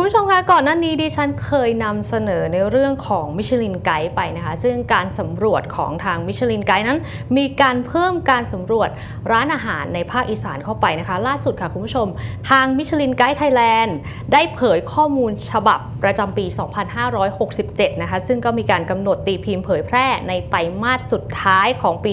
คุณผู้ชมคะก่อนหน้านี้ดิฉันเคยนำเสนอในเรื่องของมิชลินไกด์ไปนะคะ ซึ่งการสำรวจของทางมิชลินไกด์นั้น มีการเพิ่มการสำรวจร้านอาหารในภาคอีสานเข้าไปนะคะ ล่าสุดค่ะคุณผู้ชม ทางมิชลินไกด์ไทยแลนด์ได้เผยข้อมูลฉบับประจำปี 2567 นะคะ ซึ่งก็มีการกำหนดตีพิมพ์เผยแพร่ในไตรมาสสุดท้ายของปี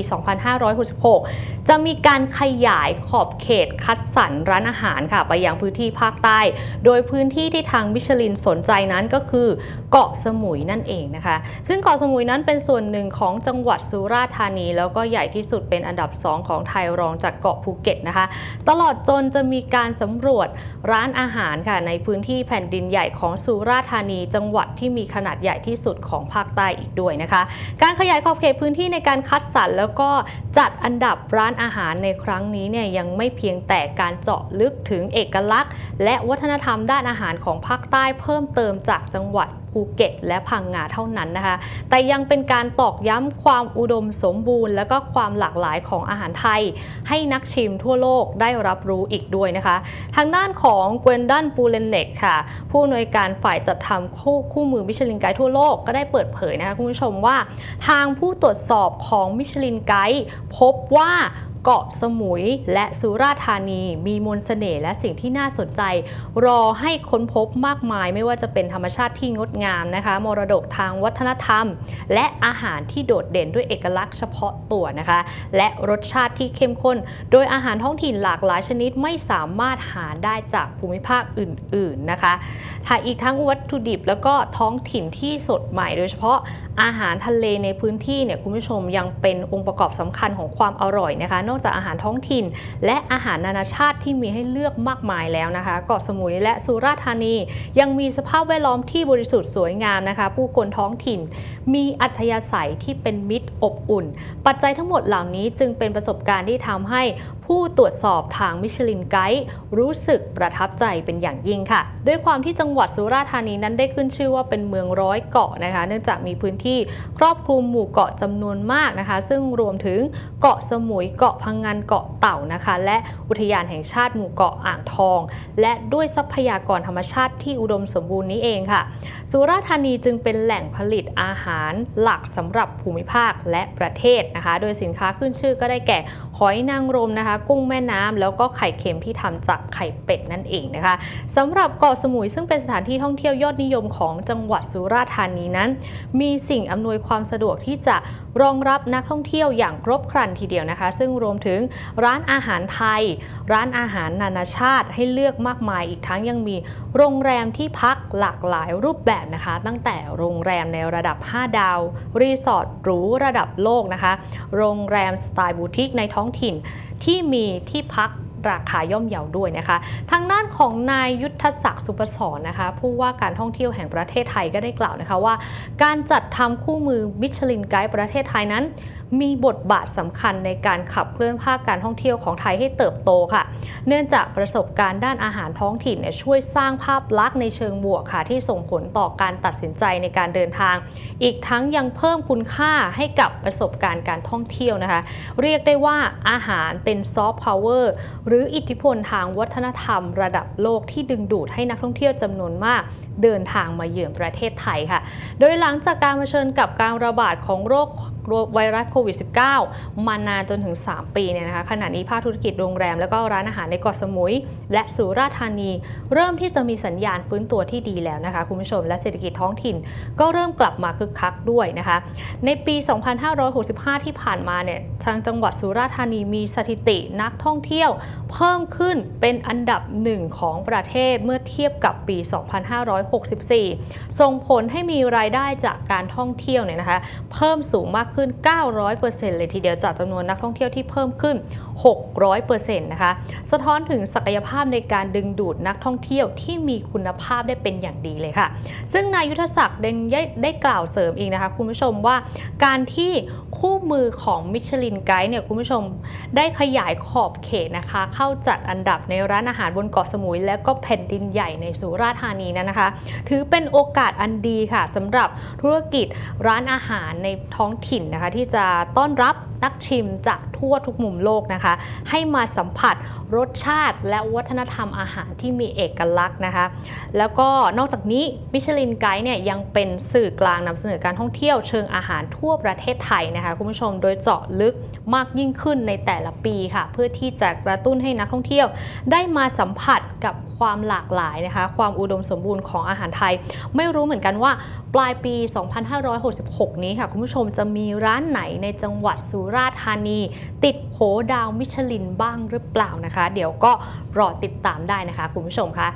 2566 จะมีการขยายขอบเขตคัดสรรร้านอาหารค่ะ ไปยังพื้นที่ภาคใต้ โดยพื้นที่ที่ทางมิชลินสนใจนั้นก็คือเกาะสมุยนั่นเองนะคะ ซึ่งเกาะสมุยนั้นเป็นส่วนหนึ่งของจังหวัดสุราษฎร์ธานี แล้วก็ใหญ่ที่สุดเป็นอันดับ 2 ของไทยรองจากเกาะภูเก็ตนะคะ ตลอดจนจะมีการสำรวจร้านอาหารค่ะในพื้นที่แผ่นดินใหญ่ของสุราษฎร์ธานี จังหวัดที่มีขนาดใหญ่ที่สุดของภาคใต้อีกด้วยนะคะ การขยายขอบเขตพื้นที่ในการคัดสรรแล้วก็จัดอันดับร้านอาหารในครั้งนี้เนี่ยยังไม่เพียงแต่การเจาะลึกถึงเอกลักษณ์ และวัฒนธรรมด้านอาหารของภาคใต้เพิ่มเติมจากจังหวัดภูเก็ตและพังงาเท่านั้นนะคะ แต่ยังเป็นการตอกย้ำความอุดมสมบูรณ์ และก็ความหลากหลายของอาหารไทย ให้นักชิมทั่วโลกได้รับรู้อีกด้วยนะคะ ทางด้านของเกวนดันปูเลนเนกค่ะ ผู้อำนวยการฝ่ายจัดทำคู่คู่มือมิชลินไกด์ทั่วโลกก็ได้เปิดเผยนะคะคุณผู้ชมว่า ทางผู้ตรวจสอบของมิชลินไกด์พบว่า เกาะสมุยและสุราษฎร์ธานี มีมนต์เสน่ห์และสิ่งที่น่าสนใจ รอให้ค้นพบมากมาย ไม่ว่าจะเป็นธรรมชาติที่งดงามนะคะ มรดกทางวัฒนธรรม และอาหารที่โดดเด่นด้วยเอกลักษณ์เฉพาะตัวนะคะ และรสชาติที่เข้มข้น โดยอาหารท้องถิ่นหลากหลายชนิดไม่สามารถหาได้จากภูมิภาคอื่น ๆนะคะถ้าอีกทั้งวัตถุดิบแล้วก็ท้องถิ่นที่สดใหม่ โดยเฉพาะอาหารทะเลในพื้นที่เนี่ยคุณผู้ชมยังเป็นองค์ประกอบสำคัญของความอร่อยนะคะนอกจากอาหารท้องถิ่น และอาหารนานาชาติที่มีให้เลือกมากมายแล้วนะคะ เกาะสมุยและสุราษฎร์ธานี ยังมีสภาพแวดล้อมที่บริสุทธิ์สวยงามนะคะ ผู้คนท้องถิ่น มีอัธยาศัยที่เป็นมิตรอบอุ่น ปัจจัยทั้งหมดเหล่านี้จึงเป็นประสบการณ์ที่ทำให้ ผู้ตรวจสอบทางมิชลินไกด์รู้สึกประทับใจเป็นอย่างยิ่งค่ะ ด้วยความที่จังหวัดสุราษฎร์ธานีนั้นได้ขึ้นชื่อว่าเป็นเมืองร้อยเกาะนะคะ เนื่องจากมีพื้นที่ครอบคลุมหมู่เกาะจำนวนมากนะคะ ซึ่งรวมถึงเกาะสมุยเกาะพังงานเกาะเต่านะคะ และอุทยานแห่งชาติหมู่เกาะอ่างทอง และด้วยทรัพยากรธรรมชาติที่อุดมสมบูรณ์นี้เองค่ะ สุราษฎร์ธานีจึงเป็นแหล่งผลิตอาหารหลักสำหรับภูมิภาคและประเทศนะคะ โดยสินค้าขึ้นชื่อก็ได้แก่หอยนางรมนะคะกุ้งแม่น้ำแล้วก็ไข่เค็มที่ทำจากไข่เป็ดนั่นเองนะคะสำหรับเกาะสมุยซึ่งเป็นสถานที่ท่องเที่ยวยอดนิยมของจังหวัดสุราษฎร์ธานีนั้น มีสิ่งอำนวยความสะดวกที่จะรองรับนักท่องเที่ยวอย่างครบครันทีเดียวนะคะ ซึ่งรวมถึงร้านอาหารไทย ร้านอาหารนานาชาติให้เลือกมากมายอีกทั้งยังมีโรงแรมที่พักหลากหลายรูปแบบนะคะ ตั้งแต่โรงแรมในระดับ 5 ดาว รีสอร์ทหรูระดับโลกนะคะ โรงแรมสไตล์บูติกในท้องถิ่นที่มีที่พักราคาย่อมเยาวด้วยนะคะ ทางด้านของนายยุทธศักดิ์สุปสรนะคะ ผู้ว่าการท่องเที่ยวแห่งประเทศไทยก็ได้กล่าวนะคะว่า การจัดทำคู่มือมิชลินไกด์ประเทศไทยนั้น มีบทบาทสำคัญในการขับเคลื่อนภาคการท่องเที่ยวของไทยให้เติบโตค่ะ เนื่องจากประสบการณ์ด้านอาหารท้องถิ่นเนี่ยช่วยสร้างภาพลักษณ์ในเชิงบวกค่ะที่ส่งผลต่อการตัดสินใจในการเดินทาง อีกทั้งยังเพิ่มคุณค่าให้กับประสบการณ์การท่องเที่ยวนะคะ เรียกได้ว่าอาหารเป็นซอฟต์พาวเวอร์หรืออิทธิพลทางวัฒนธรรมระดับโลกที่ดึงดูดให้นักท่องเที่ยวจำนวนมากเดินทางมาเยือนประเทศไทยค่ะ โดยหลังจากการเผชิญกับการระบาดของโรคไวรัสโควิด -19 มานานจนถึง 3 ปีเนี่ยนะคะขณะนี้ภาคธุรกิจโรงแรม แล้วก็ร้านอาหารในเกาะสมุย และสุราษฎร์ธานี เริ่มที่จะมีสัญญาณฟื้นตัวที่ดีแล้วนะคะคุณผู้ชมและเศรษฐกิจท้องถิ่น ก็เริ่มกลับมาคึกคักด้วยนะคะ ในปี 2565 ที่ผ่านมาเนี่ยทางจังหวัดสุราษฎร์ธานีมีสถิตินักท่องเที่ยว เพิ่มขึ้นเป็นอันดับหนึ่งของประเทศเมื่อเทียบกับปี 2564 ส่งผลให้มีรายได้จากการท่องเที่ยวเนี่ยนะคะ เพิ่มสูงมากขึ้น 900%เลยทีเดียวจากจำนวนนักท่องเที่ยวที่เพิ่มขึ้น600%นะคะ สะท้อนถึงศักยภาพในการดึงดูดนักท่องเที่ยวที่มีคุณภาพได้เป็นอย่างดีเลยค่ะ ซึ่งนายยุทธศักดิ์ได้ได้กล่าวเสริมอีกนะคะ คุณผู้ชมว่าการที่คู่มือของมิชลินไกด์เนี่ยคุณผู้ชมได้ขยายขอบเขตนะคะ เข้าจัดอันดับในร้านอาหารบนเกาะสมุย และก็แผ่นดินใหญ่ในสุราษฎร์ธานีนั้นนะคะ ถือเป็นโอกาสอันดีค่ะสำหรับธุรกิจร้านอาหารในท้องถิ่นนะคะ ที่จะต้อนรับ นักชิมจากทั่วทุกมุมโลกนะคะ ให้มาสัมผัสรสชาติและวัฒนธรรมอาหารที่มีเอกลักษณ์นะคะ แล้วก็นอกจากนี้มิชลินไกด์เนี่ยยังเป็นสื่อกลางนำเสนอการท่องเที่ยวเชิงอาหารทั่วประเทศไทยนะคะคุณผู้ชมโดยเจาะลึกมากยิ่งขึ้นในแต่ละปีค่ะ เพื่อที่จะกระตุ้นให้นักท่องเที่ยว ได้มาสัมผัสกับความหลากหลายนะคะ ความอุดมสมบูรณ์ของอาหารไทย ไม่รู้เหมือนกันว่าปลายปี 2566 นี้ค่ะ คุณผู้ชมจะมีร้านไหนในจังหวัดสุราษฎร์ธานี ติดโผดาวมิชลินบ้างหรือเปล่านะคะ เดี๋ยวก็รอติดตามได้นะคะคุณผู้ชมคะ